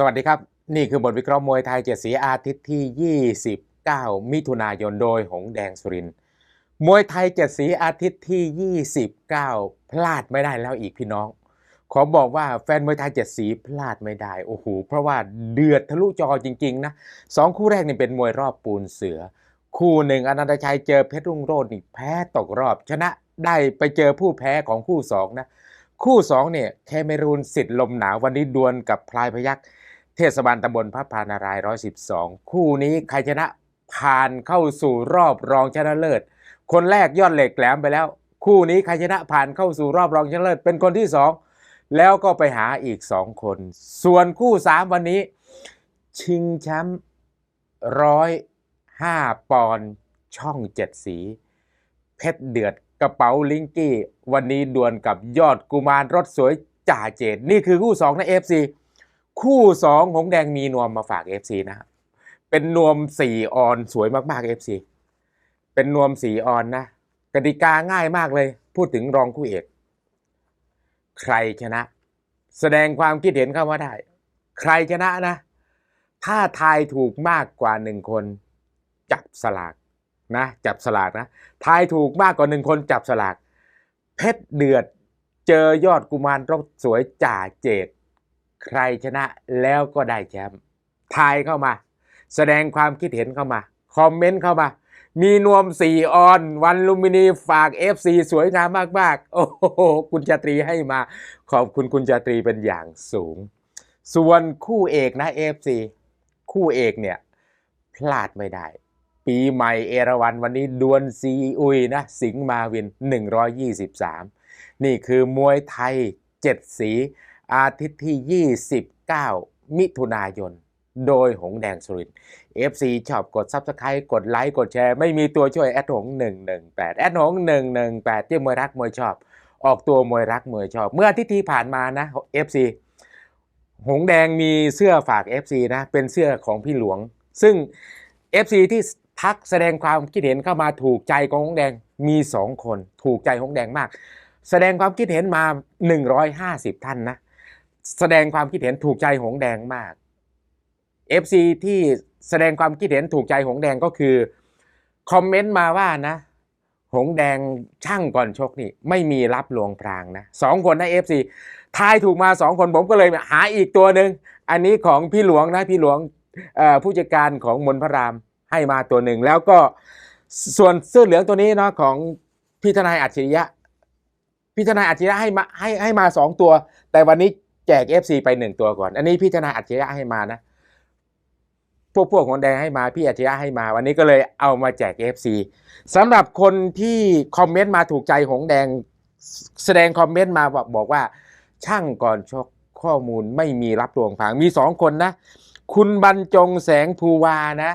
สวัสดีครับ นี่คือบทวิเคราะห์มวยไทยเจ็ดสีอาทิตย์ที่ 29 มิถุนายนโดยหงแดงสุรินมวยไทยเจ็ดสีอาทิตย์ที่ 29 พลาดไม่ได้แล้วอีกพี่น้อง ขอบอกว่าแฟนมวยไทยเจ็ดสีพลาดไม่ได้โอ้โหเพราะว่าเดือดทะลุจอจริงๆนะสองคู่แรกนี่เป็นมวยรอบปูนเสือ คู่หนึ่งอนันตชัยเจอเพชรรุ่งโรจน์นี่แพ้ตกรอบ ชนะได้ไปเจอผู้แพ้ของคู่สองนะคู่สองเนี่ยแคเมรูนสิทธิ์ลมหนาววันนี้ดวลกับพลายพยัก เทศบาลตำบลพระพานารายร้อยสิบสองคู่นี้ใครชนะผ่านเข้าสู่รอบรองชนะเลิศ คนแรกยอดเหล็กแหลมไปแล้ว คู่นี้ใครชนะผ่านเข้าสู่รอบรองชนะเลิศเป็นคนที่สองแล้วก็ไปหาอีกสองคน ส่วนคู่สามวันนี้ ชิงแชมป์ร้อยห้าปอนด์ช่องเจ็ดสี เพชรเดือดกระเป๋าลิงกี้ วันนี้ดวลกับยอดกุมารรถสวยจ่าเจดนี่คือคู่สองในเอฟซี คู่สองหงแดงมีนวมมาฝากเอฟซีนะครับเป็นนวมสี่ออนสวยมากๆเอฟซีเป็นนวมสี่ออนนะกติกาง่ายมากเลย พูดถึงรองคู่เอก ใครชนะ แสดงความคิดเห็นเข้ามาได้ ใครชนะนะ ถ้าทายถูกมากกว่าหนึ่งคน จับสลากนะ จับสลากนะทายถูกมากกว่าหนึ่งคนจับสลากเพชรเดือด เจอยอดกุมารรถสวยจ่าเจด ใครชนะแล้วก็ได้แชมป์ทายเข้ามา แสดงความคิดเห็นเข้ามา คอมเมนต์เข้ามา มีนวมสีออน วันลุมพินีฝาก FC สวยงามมาก ๆ โอ้โห คุณจาตรีให้มา ขอบคุณคุณจาตรีเป็นอย่างสูง ส่วนคู่เอกนะ FC คู่เอกเนี่ย พลาดไม่ได้ ปีใหม่เอราวันวันนี้ดวลซีอุยนะ สิงห์มาวิน 123 นี่คือมวยไทย 7 สี อาทิตย์ที่ 29 มิถุนายน โดยหงแดงสุริน FC ชอบกด Subscribe กดไลค์กดแชร์ ไม่มีตัวช่วยแอดหง 118 แอดหง 118 ที่มวยรักมวยชอบ ออกตัวมวยรักมวยชอบ เมื่ออาทิตย์ที่ผ่านมานะ FC หงแดงมีเสื้อฝาก FC นะเป็นเสื้อของพี่หลวง ซึ่ง FC ที่ทักแสดงความคิดเห็นเข้ามาถูกใจของหงแดงมี 2 คน ถูกใจหงแดงมาก แสดงความคิดเห็นมา 150 ท่านนะ แสดงความคิดเห็นถูกใจหงแดงมาก FC ที่แสดงความคิดเห็นถูกใจหงแดงก็คือคอมเมนต์มาว่านะ หงแดงช่างก่อนชกนี่ ไม่มีรับลวงพรางนะสองคนนะ FC ทายถูกมาสองคนผมก็เลยหาอีกตัวหนึ่งอันนี้ของพี่หลวงนะพี่หลวงผู้จัดการของมนพระรามให้มาตัวหนึ่ง แล้วก็ส่วนเสื้อเหลืองตัวนี้เนาะของพี่ทนายอัจฉริยะพี่ทนายอัจฉริยะให้มาให้ให้มาสองตัว แต่วันนี้ แจก FC ไปหนึ่งตัวก่อน อันนี้พี่ทนาอัจฉริยะให้มานะพวกพวกของแดงให้มาพี่อัจฉริยะให้มา วันนี้ก็เลยเอามาแจก FC สำหรับคนที่คอมเมนต์มาถูกใจหงแดงแสดงคอมเมนต์มาบอกบอกว่า ช่างก่อนชกข้อมูลไม่มีรับรวงผางมีสองคนนะ คุณบรรจงแสงภูวานะ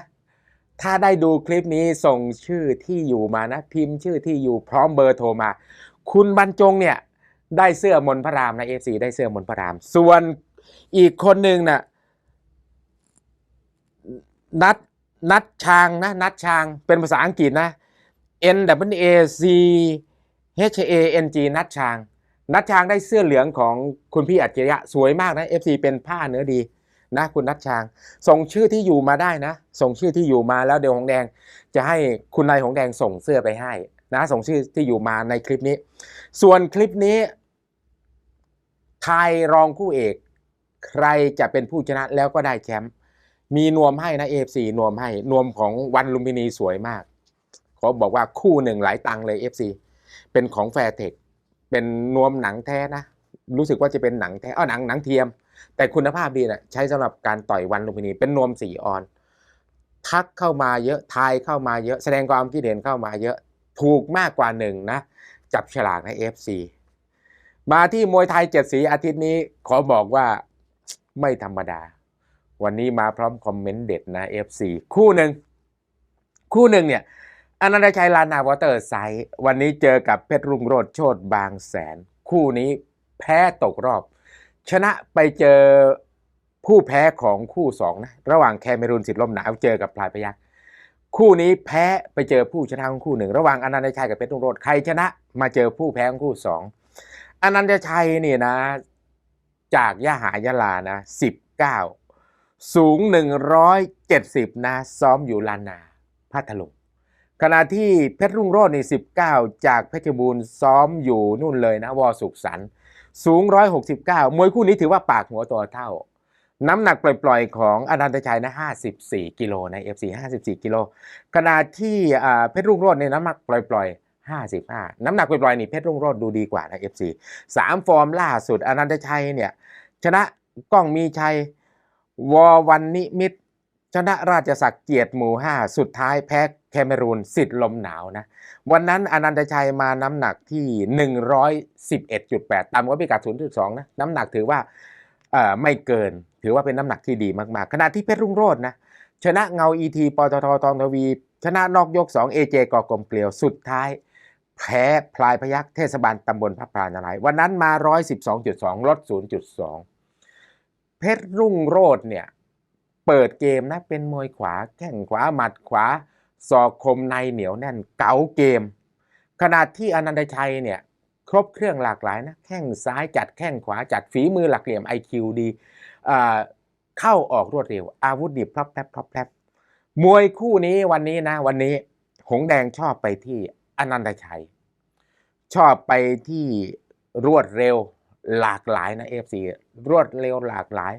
ถ้าได้ดูคลิปนี้ส่งชื่อที่อยู่มานะ พิมพ์ชื่อที่อยู่พร้อมเบอร์โทรมา คุณบรรจงเนี่ย ได้เสื้อมนพระรามนะเอฟซีได้เสื้อมนพระราม ส่วนอีกคนหนึ่งน่ะนัดนัดชางนะนัดชางเป็นภาษาอังกฤษนะ N W A C H A N G นัดชาง นัดชางได้เสื้อเหลืองของคุณพี่อัจฉริยะสวยมากนะ FC เป็นผ้าเนื้อดีนะคุณนัดชาง ส่งชื่อที่อยู่มาได้นะ ส่งชื่อที่อยู่มาแล้วเดี๋ยวหงแดง จะให้คุณนายหงแดงส่งเสื้อไปให้นะ ส่งชื่อที่อยู่มาในคลิปนี้ ส่วนคลิปนี้ ทายรองคู่เอก ใครจะเป็นผู้ชนะแล้วก็ได้แชมป์มีนวมให้นะ AFC นวมให้ นวมของวันลุมพินีสวยมากเขอบอกว่าคู่หนึ่งหลายตังค์เลย FC เป็นของแฟร์เทคเป็นนวมหนังแท้นะ รู้สึกว่าจะเป็นหนังแท้อ้อหนังหนังเทียม แต่คุณภาพดีนะใช้สำหรับการต่อยวันลุมพินี เป็นนวมสีออน ทักเข้ามาเยอะทายเข้ามาเยอะ แสดงความคิดเห็นเข้ามาเยอะถูกมากกว่าหนึ่งนะ จับฉลากใน FC มาที่มวยไทยเจ็ดสีอาทิตย์นี้ขอบอกว่าไม่ธรรมดา วันนี้มาพร้อมคอมเมนต์เด็ดนะ FC คู่หนึ่งคู่หนึ่งเนี่ยอนันตชัยลานาวอเตอร์ไซด์วันนี้เจอกับเพชรรุ่งโรจน์โชตบางแสน คู่นี้แพ้ตกรอบ ชนะไปเจอผู้แพ้ของคู่สองนะระหว่างแคเมรูนสิทธิ์ลมหนาวเจอกับพลายพยักคู่นี้แพ้ไปเจอผู้ชนะของคู่หนึ่งระหว่างอนันตชัยกับเพชรรุ่งโรจน์ใครชนะมาเจอผู้แพ้ของคู่สอง อนันตชัยนี่นะ จากยะหายะลานะสิบเก้าสูง 170 นะ ซ้อมอยู่ลานนาพัทลุงขณะที่เพชรรุ่งโรจน์นี่19 จากเพชรบูรณ์ซ้อมอยู่นู่นเลยนะวอสุขสันต์สูง 169 มวยคู่นี้ถือว่าปากหัวตัวเท่า น้ำหนักปล่อยๆ ของอนันตชัยนะ 54 กิโลใน FC 54 กิโลขณะที่เพชรรุ่งโรจน์ในยน้ำหนักปล่อยๆ 55 น้ำหนักปล่อยๆนี่เพชรรุ่งโรจน์ดูดีกว่านะ FC สามฟอร์มล่าสุดอนันตชัยเนี่ยชนะก้องมีชัย วอวันนิมิต ชนะราชศักดิ์เกียรติหมู่ 5 สุดท้ายแพ้แคเมรูนสิทธิ์ลมหนาวนะ วันนั้นอนันตชัยมาน้ำหนักที่ 111.8ต่ำกว่าพิกัด0.2นะน้ำหนักถือว่าไม่เกิน ถือว่าเป็นน้ำหนักที่ดีมากๆขณะที่เพชรรุ่งโรจน์นะชนะเงาอีทีปตทตองทวีชนะนอกยก 2 AJ กอกลมเกลียวสุดท้าย แพ้พลายพยักเทศบาลตำบลพระพรานารายวันนั้นมา 112.2 ลด 0.2 เพชรรุ่งโรจน์เนี่ยเปิดเกมนะเป็นมวยขวาแข้งขวาหมัดขวาศอกคมในเหนียวแน่นเก๋าเกม ขณะที่อนันตชัยเนี่ยครบเครื่องหลากหลายนะแข้งซ้ายจัดแข้งขวาจัดฝีมือหลักเหลี่ยม IQ ดีเข้าออกรวดเร็ว อาวุธดิบพรับแพรบพรับแพรบมวยคู่นี้วันนี้นะวันนี้หงแดงชอบไปที่ อนันตชัย ชอบไปที่รวดเร็วหลากหลายนะ FC รวดเร็วหลากหลาย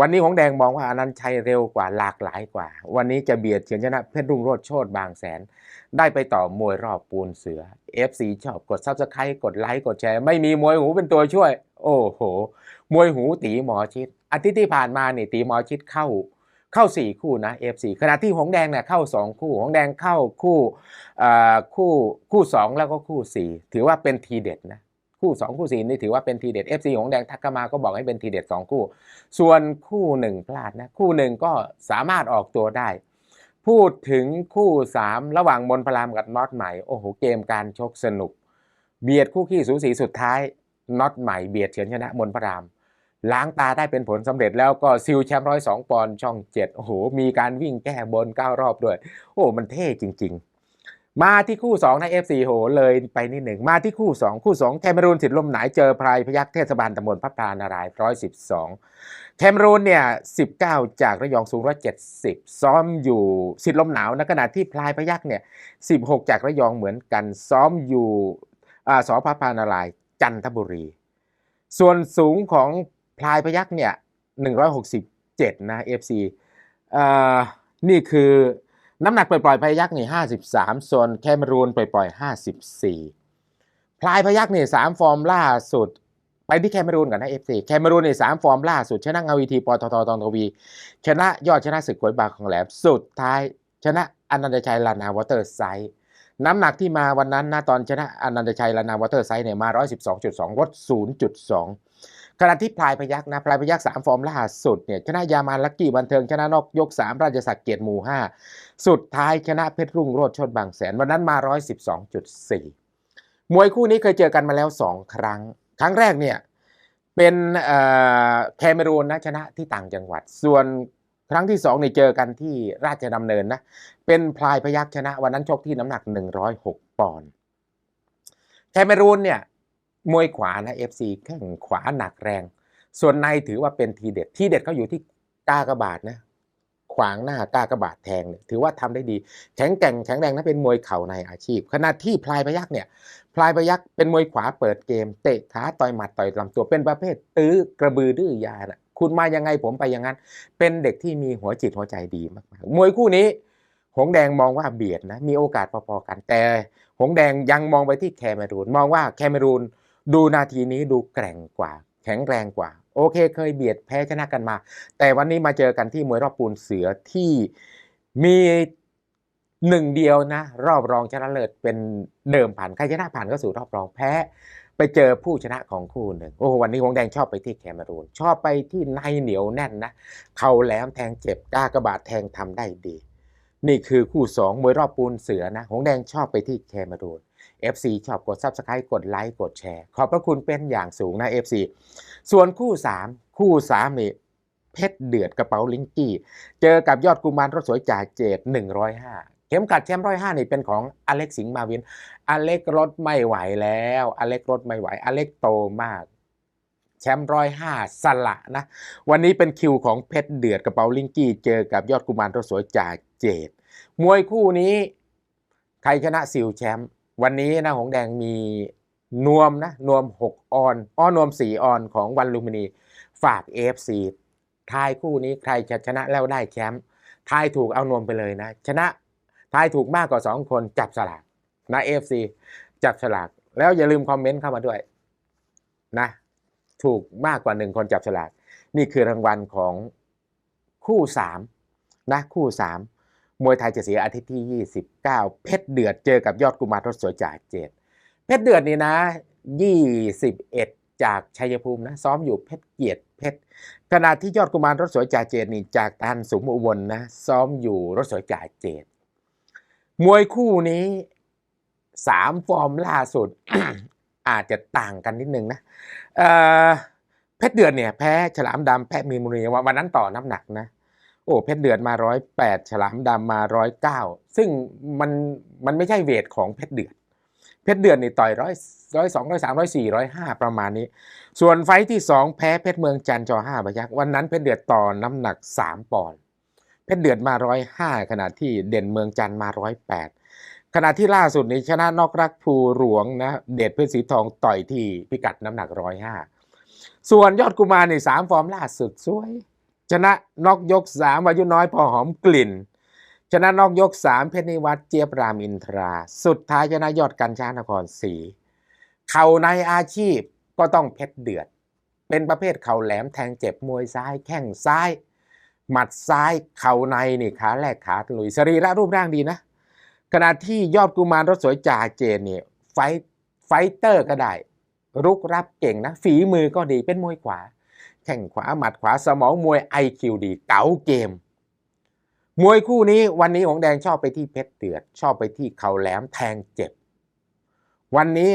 วันนี้หงแดงมองว่าอนันต์ชัยเร็วกว่าหลากหลายกว่า วันนี้จะเบียดเฉือนชนะเพชรรุ่งโรจน์โชตบางแสน ได้ไปต่อมวยรอบปูนเสือ FC ชอบกดซับสไครต์กดไลค์กดแชร์ ไม่มีมวยหูเป็นตัวช่วย โอ้โห มวยหูตีหมอชิดอาทิตย์ที่ผ่านมาเนี่ตีหมอชิดเข้า เข้า 4 คู่นะ FC ขณะที่หงแดงเนี่ยเข้า 2 คู่ หงแดงเข้าคู่อ่อคู่คู่ 2 แล้วก็คู่ 4 ถือว่าเป็นทีเด็ดนะคู่ 2 คู่ 4 นี่ถือว่าเป็นทีเด็ด FC หงแดงทักมาก็บอกให้เป็นทีเด็ด 2 คู่ ส่วนคู่หนึ่งพลาดนะคู่หนึ่งก็สามารถออกตัวได้ พูดถึงคู่ 3 ระหว่างมนพลามกับน็อตใหม่โอ้โหเกมการชกสนุก เบียดคู่ขี้สูสีสุดท้ายน็อตใหม่เบียดเฉือนชนะมนพลาม ล้างตาได้เป็นผลสำเร็จแล้วก็ซิลแชมป์ร้อยสองปอนด์ช่องเจ็ดโอ้โห มีการวิ่งแก้บนเก้ารอบด้วย โอ้มันเท่จริง ๆ มาที่คู่2นะ FC โหเลยไปนิดหนึ่ง มาที่คู่2คู่2แคมรูนสิทธิ์ลมหนายเจอพรายพยักเทศบาลตำบลพระพรานารายร้อยสิบสองแคมรูนเนี่ย19จากระยองสูงร้อยเจ็ดสิบซ้อมอยู่สิทธิ์ลมหนาวนะขณะที่พลายพยักเนี่ย16จากระยองเหมือนกันซ้อมอยู่อ่าสพระพรานารายจันทบุรีส่วนสูงของ พลายพยักเนี่ย167 นะ FC นี่คือน้ำหนักปล่อยๆพยักนี่53 ส่วนแคมรูนปล่อยๆ54 พลายพยักนี่3ฟอร์มล่าสุด ไปที่แคมรูนก่อนนะ FC แคมรูนนี่3ฟอร์มล่าสุด ชนะเงาวีทีปตทตองทวี ชนะยอดชนะศึกกวยบาของแหลมสุดท้าย ชนะอนันตชัยลานาวอเตอร์ไซน้ำหนักที่มาวันนั้นนะตอนชนะอนันตชัยลานาวอเตอร์ไซเนี่ยมา 112.2ลด0.2 ขณะที่พลายพยักนะพลายพยักสามฟอร์มล่าสุดเนี่ยชนะยามาลักกี้บันเทิงชนะนอกยก 3 ราชสักดิ์เกียรติหมู่ 5 สุดท้ายชนะเพชรรุ่งโรจน์ชนบางแสนวันนั้นมา 112.4 มวยคู่นี้เคยเจอกันมาแล้ว 2 ครั้ง ครั้งแรกเนี่ยเป็นเอ่อแคเมรูนนะชนะที่ต่างจังหวัด ส่วนครั้งที่2เนี่ยเจอกันที่ราชดำเนินนะเป็นพลายพยักชนะวันนั้นชกที่น้ำหนัก 106 ปอนด์แคเมรูนเนี่ย มวยขวานะ FC แข้งขวาหนักแรง ส่วนในถือว่าเป็นทีเด็ด ที่เด็ดเขาอยู่ที่กากระบาดนะ ขวางหน้ากากระบาดแทงเนี่ยถือว่าทำได้ดี แข็งแกร่งแข็งแรงนะเป็นมวยเข่าในอาชีพ ขณะที่พลายพยักเนี่ย พลายพยักเป็นมวยขวาเปิดเกม เตะขาต่อยหมัดต่อยลำตัวเป็นประเภท ตื้อกระบือดื้อยานะคุณมายังไงผมไปอย่างนั้น เป็นเด็กที่มีหัวจิตหัวใจดีมากๆ มวยคู่นี้ หงแดงมองว่าเบียดนะ มีโอกาสพอๆกัน แต่ หงแดงยังมองไปที่แคเมรูน มองว่าแคเมรูน ดูนาทีนี้ดูแกร่งกว่า แข็งแรงกว่า โอเคเคยเบียดแพ้ชนะกันมา แต่วันนี้มาเจอกันที่มวยรอบปูนเสือที่มีหนึ่งเดียวนะ รอบรองชนะเลิศเป็นเดิมผ่านใครชนะผ่านก็สู่รอบรองแพ้ ไปเจอผู้ชนะของคู่หนึ่งโอ้โหวันนี้หงแดงชอบไปที่แคเมรูน ชอบไปที่ในเหนียวแน่นนะเข่าแหลมแทงเจ็บกล้ากระบาดแทงทำได้ดี นี่คือคู่สองมวยรอบปูนเสือนะหงแดงชอบไปที่แคเมรูน FC ชอบกด Subscribe กดไลค์กดแชร์ ขอบพระคุณเป็นอย่างสูงนะ FC ส่วนคู่ 3 คู่3นี่เพชรเดือดกระเป๋าลิงกี้ เจอกับยอดกุมารรถสวยจ่าเจด105 เข็มกัดแชมป์105นี่เป็นของอเล็กสิงห์มาวิน อเล็กรถไม่ไหวแล้ว อเล็กรถไม่ไหว อเล็กโตมากแชมป์ร้อยห้าสละนะ วันนี้เป็นคิวของเพชรเดือดกระเป๋าลิงกี้ เจอกับยอดกุมารรถสวยจ่าเจดมวยคู่นี้ ใครชนะซิลแชมป์ วันนี้นะหงแดงมีนวมนะนวม 6 ออนอ้อนวม 4 ออนของวันลุมพินี ฝาก AFC ทายคู่นี้ใครจะชนะแล้วได้แชมป์ทายถูกเอานวมไปเลยนะ ชนะทายถูกมากกว่า 2 คนจับสลากนะ AFC จับสลาก แล้วอย่าลืมคอมเมนต์เข้ามาด้วยนะถูกมากกว่า 1 คนจับสลาก นี่คือรางวัลของคู่ 3 นะ คู่ 3 มวยไทยจะเสียอาทิตย์ที่ 29 เพชรเดือดเจอกับยอดกุมารทศสวยจ่าเจดเพชรเดือดนี่นะ 21 จากชัยภูมินะซ้อมอยู่เพชรเกียรติเพชรขณะที่ยอดกุมารรถสวยจ่าเจดนี่จากตันสุมอุบลนะซ้อมอยู่รถสวยจ่าเจดมวยคู่นี้สามฟอร์มล่าสุด อาจจะต่างกันนิดนึงนะเเพชรเดือดเนี่ยแพ้ฉลามดำแพ้มีนบุรีวันนั้นต่อน้ำหนักนะ โอ้เพชรเดือดมาร้อยแปดฉลามดำมาร้อยเก้าซึ่งมันมันไม่ใช่เวทของเพชรเดือด เพชรเดือดนี่ต่อยร้อยร้อยสองร้อยสามร้อยสี่ร้อยห้าประมาณนี้ ส่วนไฟที่สองแพ้เพชรเมืองจันทร์จอห้าพยักวันนั้นเพชรเดือดต่อน้ำหนักสามปอนด์เพชรเดือดมาร้อยห้าขณะที่เด่นเมืองจันทร์มาร้อยแปดขณะที่ล่าสุดนี้ชนะนอกรักภูหลวงนะเดชเพื่อนสีทองต่อยที่พิกัดน้ำหนักร้อยห้าส่วนยอดกุมารในสามฟอร์มล่าสุดสวย ชนะนอกยกสามวายุน้อยพอหอมกลิ่น ชนะนอกยกสามเพชรนิวัฒน์เจี๊ยบรามอินทรา สุดท้ายชนะยอดกันช้านครศรีเข่าในอาชีพก็ต้องเพชรเดือด เป็นประเภทเข่าแหลมแทงเจ็บมวยซ้ายแข้งซ้าย หมัดซ้ายเข่าในนี่ขาแรกขาลุยสรีระรูปร่างดีนะ ขณะที่ยอดกุมารรถสวยจ่าเจนเนี่ยไฟไฟเตอร์ก็ได้ รุกรับเก่งนะฝีมือก็ดีเป็นมวยขวา แข่งขวาหมัดขวาสมองมวย IQ ดีเก๋าเกม มวยคู่นี้วันนี้ของแดงชอบไปที่เพชรเดือด ชอบไปที่เข่าแหลมแทงเจ็บ วันนี้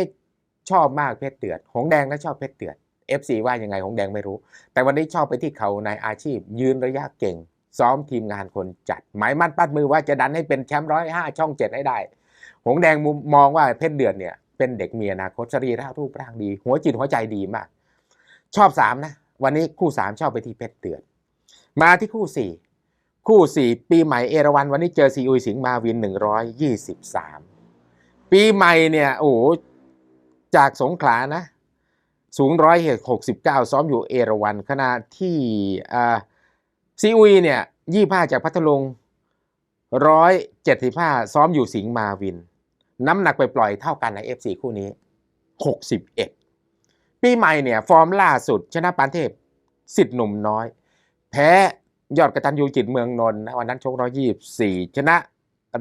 ชอบมากเพชรเดือดหงแดงก็ชอบเพชรเดือด FC ว่ายังไงหงแดงไม่รู้ แต่วันนี้ชอบไปที่เขาในอาชีพ ยืนระยะเก่ง ซ้อมทีมงานคนจัด หมายมั่นปั้นมือว่าจะดันให้เป็นแชมป์ร้อยห้าช่องเจ็ดให้ได้ หงแดงมุมมองว่าเพชรเดือดเนี่ยเป็นเด็กมีอนาคตสรีระรูปร่างดี หัวจิตหัวใจดีมาก ชอบสามนะ วันนี้คู่สามชอบไปที่เพชรเดือดมาที่คู่สี่คู่สี่ปีใหม่เอราวันวันนี้เจอซีอุยสิงมาวินหนึ่งร้อยยี่สิบสามปีใหม่เนี่ยโอ้จากสงขลานะ สูงร้อยหกสิบเก้าซ้อมอยู่เอราวันขณะที่อ่าซีอุยเนี่ยยี่ห้าจากพัทลุงร้อยเจ็ดสิบห้าซ้อมอยู่สิงมาวิน น้ำหนักไปปล่อยเท่ากันใน FC คู่นี้หกสิบเอ็ด ปีใหม่เนี่ยฟอร์มล่าสุด ชนะปานเทพสิทธิ์หนุ่มน้อย แพ้ยอดกระตันยูจิตเมืองนนท์นะวันนั้นชกร้อยยี่สี่ชนะ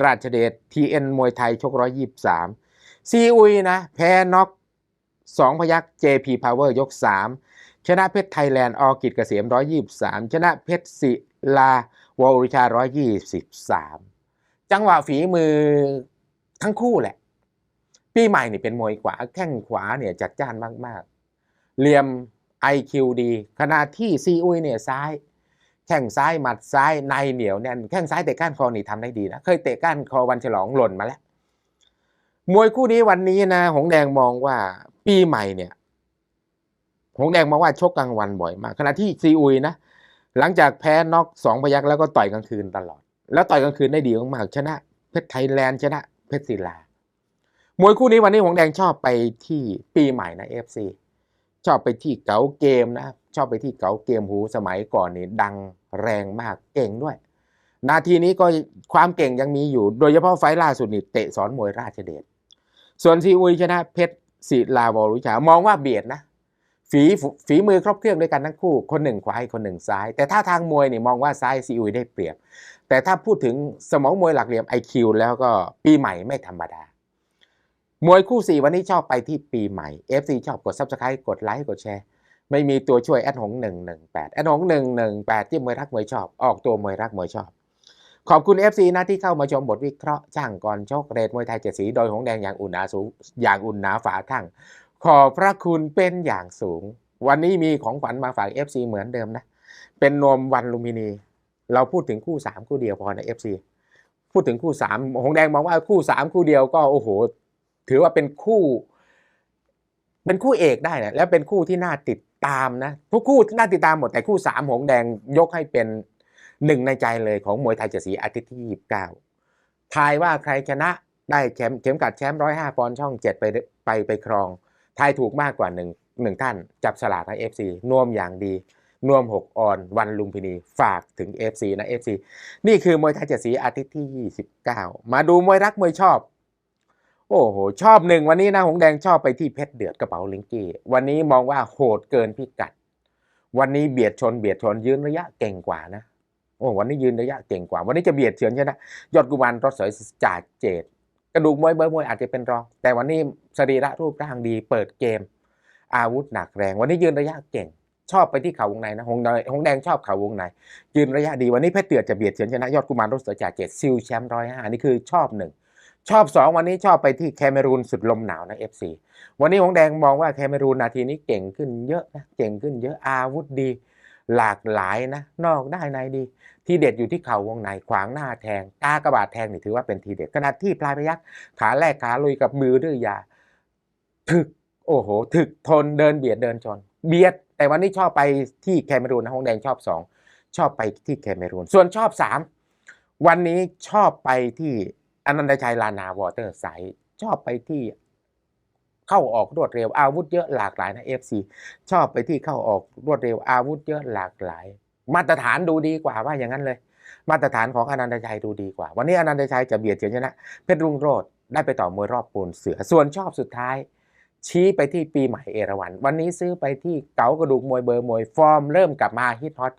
ราชเดชทีเอ็นมวยไทยชกร้อยยี่สามซีอุยนะ แพ้น็อกสองพยัก JP Power ยกสามชนะเพชรไทยแลนด์ออกิจเกษมร้อยยี่สามชนะเพชรศิลาวอริชาร้อยยี่สิบสามจังหวะฝีมือทั้งคู่แหละ ปีใหม่นี่เป็นมวยขวาแข้งขวาเนี่ยจัดจ้านมาก ๆ เหลี่ยม IQ ดี ขณะที่ซีอุยเนี่ยซ้าย แข้งซ้ายหมัดซ้ายในเหนียวแน่นแข้งซ้ายเตะก้านคอนี่ทำได้ดีนะ เคยเตะก้านคอวันฉลองหล่นมาแล้ว มวยคู่นี้วันนี้นะ หงแดงมองว่าปีใหม่เนี่ย หงแดงมองว่าชกกลางวันบ่อยมาก ขณะที่ซีอุยนะ หลังจากแพ้น็อกสองพยักแล้วก็ต่อยกลางคืนตลอด แล้วต่อยกลางคืนได้ดีมากชนะ เพชรไทยแลนด์ชนะเพชรศิลามวยคู่นี้วันนี้หงแดงชอบไปที่ปีใหม่นะเอฟซี ชอบไปที่เก๋าเกมนะชอบไปที่เก๋าเกมหูสมัยก่อนนี่ดังแรงมากเก่งด้วย นาทีนี้ก็ความเก่งยังมีอยู่ โดยเฉพาะไฟล่าสุดนี่เตะสอนมวยราชเดชส่วนซีอุยชนะเพชรศิลาวรุชามองว่าเบียดนะฝีฝีมือครบเครื่องด้วยกันทั้งคู่ คนหนึ่งขวาอีกคนหนึ่งซ้าย แต่ถ้าทางมวยนี่มองว่าซ้ายซีอุยได้เปรียบ แต่ถ้าพูดถึงสมองมวยหลักเหลี่ยม IQ แล้วก็ปีใหม่ไม่ธรรมดา มวยคู่สี่วันนี้ชอบไปที่ปีใหม่ FC ชอบกด Subscribe กดไลค์กดแชร์ ไม่มีตัวช่วยแอดหงหนึ่งหนึ่งแปดแอดหงหนึ่งหนึ่งแปดที่มวยรักมวยชอบ ออกตัวมวยรักมวยชอบ ขอบคุณ FC นะที่เข้ามาชมบทวิเคราะห์ช่างก่อนโชกเรทมวยไทยเจ็ดสีโดยหงแดงอย่างอุ่นหนาสูงอย่างอุ่นหนาฝาทั้งขอบพระคุณเป็นอย่างสูง วันนี้มีของขวัญมาฝาก FC เหมือนเดิมนะ เป็นนมวันลุมินี เราพูดถึงคู่สามคู่เดียวพอนะ FC พูดถึงคู่สามหงแดงมองว่าคู่สามคู่เดียวก็โอ้โห ถือว่าเป็นคู่ เป็นคู่เอกได้นะแล้วเป็นคู่ที่น่าติดตามนะทุกคู่น่าติดตามหมดแต่คู่สามหงแดงยกให้เป็นหนึ่งในใจเลยของมวยไทยเจสีอาทิตย์ที่ยี่สิบเก้าทายว่าใครชนะได้แชมป์เข็มกัดแชมป์ร้อยห้าปอนด์ช่องเจ็ดไปไปไปครองทายถูกมากกว่าหนึ่งหนึ่งท่าน จับสลากให้เอฟซีนวมอย่างดีนวม 6 ออน วันลุมพินี ฝากถึง FC นะ FC นี่คือมวยไทยเจ็ดสีอาทิตย์ที่ 29 มาดูมวยรักมวยชอบ โอ้โห ชอบหนึ่งวันนี้นะหงแดงชอบไปที่เพชรเดือดกระเป๋าลิงกี้ วันนี้มองว่าโหดเกินพิกัด วันนี้เบียดชนเบียดชนยืนระยะเก่งกว่านะโอ้วันนี้ยืนระยะเก่งกว่า วันนี้จะเบียดเฉือนชนะยอดกุมารรถสวยจ่าเจดกระดูกมวยเบอร์มวยอาจจะเป็นรอง แต่วันนี้สรีระรูปร่างดี เปิดเกม อาวุธหนักแรง วันนี้ยืนระยะเก่ง ชอบไปที่เขาวงในนะหงแดงหงแดงชอบเขาวงในยืนระยะดีวันนี้เพชรเดือดจะเบียดเฉือนชนะยอดกุมารรถเสือจ่าเจดซิลแชมป์ร้อยห้านี่คือชอบหนึ่ง ชอบสองวันนี้ชอบไปที่แคเมรูนสุดลมหนาวนะเอฟซีวันนี้หงแดงมองว่าแคเมรูนนาทีนี้เก่งขึ้นเยอะนะเก่งขึ้นเยอะอาวุธดี หลากหลายนะ นอกได้ในดี ทีเด็ดอยู่ที่เข่าวงในขวางหน้าแทงตากระบาดแทงนี่ถือว่าเป็นทีเด็ดขณะที่ปลายพยักขาแรกขาลุยกับมือดื้อยาถึกโอ้โห ถึกทนเดินเบียดเดินชน เบียด แต่วันนี้ชอบไปที่แคเมรูนนะฮงแดงชอบสองชอบไปที่แคเมรูนส่วนชอบสามวันนี้ชอบไปที่ อนันตชัยลานาวอเตอร์ไซด์ชอบไปที่เข้าออกรวดเร็วอาวุธเยอะหลากหลายนะเอฟซีชอบไปที่เข้าออกรวดเร็วอาวุธเยอะหลากหลาย มาตรฐานดูดีกว่าว่าอย่างนั้นเลย มาตรฐานของอนันตชัยดูดีกว่า วันนี้อนันตชัยจะเบียดเฉือนชนะเพชรรุ่งโรจน์ได้ไปต่อมวยรอบปูนเสือส่วนชอบสุดท้าย ชี้ไปที่ปีใหม่เอราวัน วันนี้ซื้อไปที่เก๋ากระดูกมวยเบอร์มวยฟอร์มเริ่มกลับมาฮิตฮอต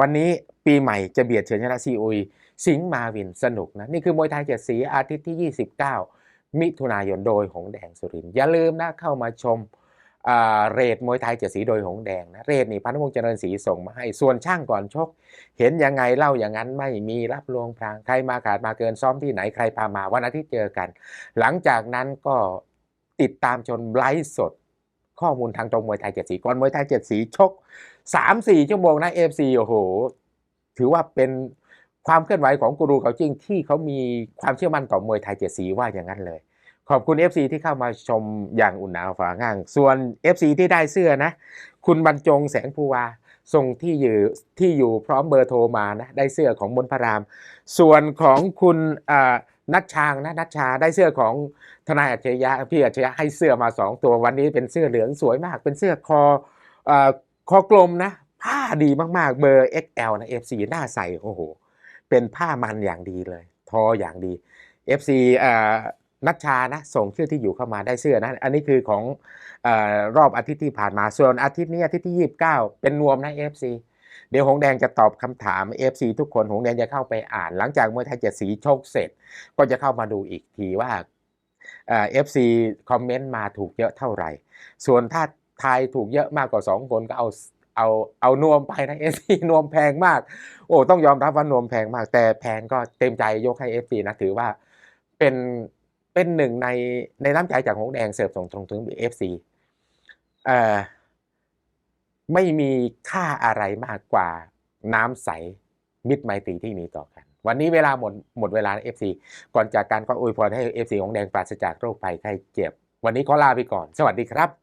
วันนี้ปีใหม่จะเบียดเฉือนชนะซีอุย สิงห์มาวินสนุกนะ นี่คือมวยไทยเจ็ดสีอาทิตย์ที่ 29 มิถุนายนโดยหงแดงสุรินอย่าลืมนะเข้ามาชมเรทมวยไทยเจ็ดสีโดยหงแดงนะเรทนี่พันธวงศ์เจริญศรีส่งมาให้ส่วนช่างก่อนชก เห็นยังไงเล่าอย่างนั้นไม่มีรับลวงพรางใครมาขาดมาเกินซ้อมที่ไหนใครพามาวันอาทิตย์เจอกัน หลังจากนั้นก็ติดตามชนไลฟ์สด ข้อมูลทางตรงมวยไทยเจ็ดสีก่อนมวยไทยเจ็ดสีชกสามสี่ชั่วโมงนะเอฟซีโอ้โหถือว่าเป็น ความเคลื่อนไหวของกูรูเขาจริงที่เขามีความเชื่อมั่นต่อมวยไทยเจ็ดสีว่าอย่างนั้นเลย ขอบคุณ FC ที่เข้ามาชมอย่างอุ่นหนาวฝาง่าง ส่วน FC ที่ได้เสื้อนะ คุณบรรจงแสงภูวาส่งที่อยู่ที่อยู่พร้อมเบอร์โทรมานะได้เสื้อของมนพระราม ส่วนของคุณนัชชางนะนัชชาได้เสื้อของทนายอัจฉริยะพี่อัจฉริยะให้เสื้อมาสองตัววันนี้เป็นเสื้อเหลืองสวยมาก เป็นเสื้อคออคอกลมนะผ้าดีมากๆเบอร์ XL นะ FC หน้าใสโอ้โห เป็นผ้ามันอย่างดีเลย ทออย่างดี FC เอ่อนัชชานะส่งชื่อที่อยู่เข้ามาได้เสื้อนะอันนี้คือของอรอบอาทิตย์ที่ผ่านมาส่วนอาทิตย์นี้อาทิตย์ที่ 29 เป็นนวมนะ FC เดี๋ยวหงแดงจะตอบคำถาม FC ทุกคนหงแดงจะเข้าไปอ่าน หลังจากมวยไทยเจ็ดสีโชกเสร็จ ก็จะเข้ามาดูอีกทีว่าเอ่อฟซีคอมเมนต์มาถูกเยอะเท่าไหร่ ส่วนถ้าทายถูกเยอะมากกว่า 2 คนก็เอา เอาเอานวมไปนะเอฟซีนวมแพงมาก โอ้ต้องยอมรับว่านวมแพงมาก แต่แพงก็เต็มใจยกให้เอฟซีนะถือว่าเป็นเป็นหนึ่งในในน้ำใจจากหงแดงเสิร์ฟส่งตรงถึงเอฟซีเอ่อไม่มีค่าอะไรมากกว่าน้ำใสมิตรไมตรีที่มีต่อกัน วันนี้เวลาหมดหมดเวลาเอฟซีก่อนจากการก็อวยพรให้เอฟซีของแดงปราศจากโรคภัยไข้เจ็บ วันนี้ขอลาไปก่อน สวัสดีครับ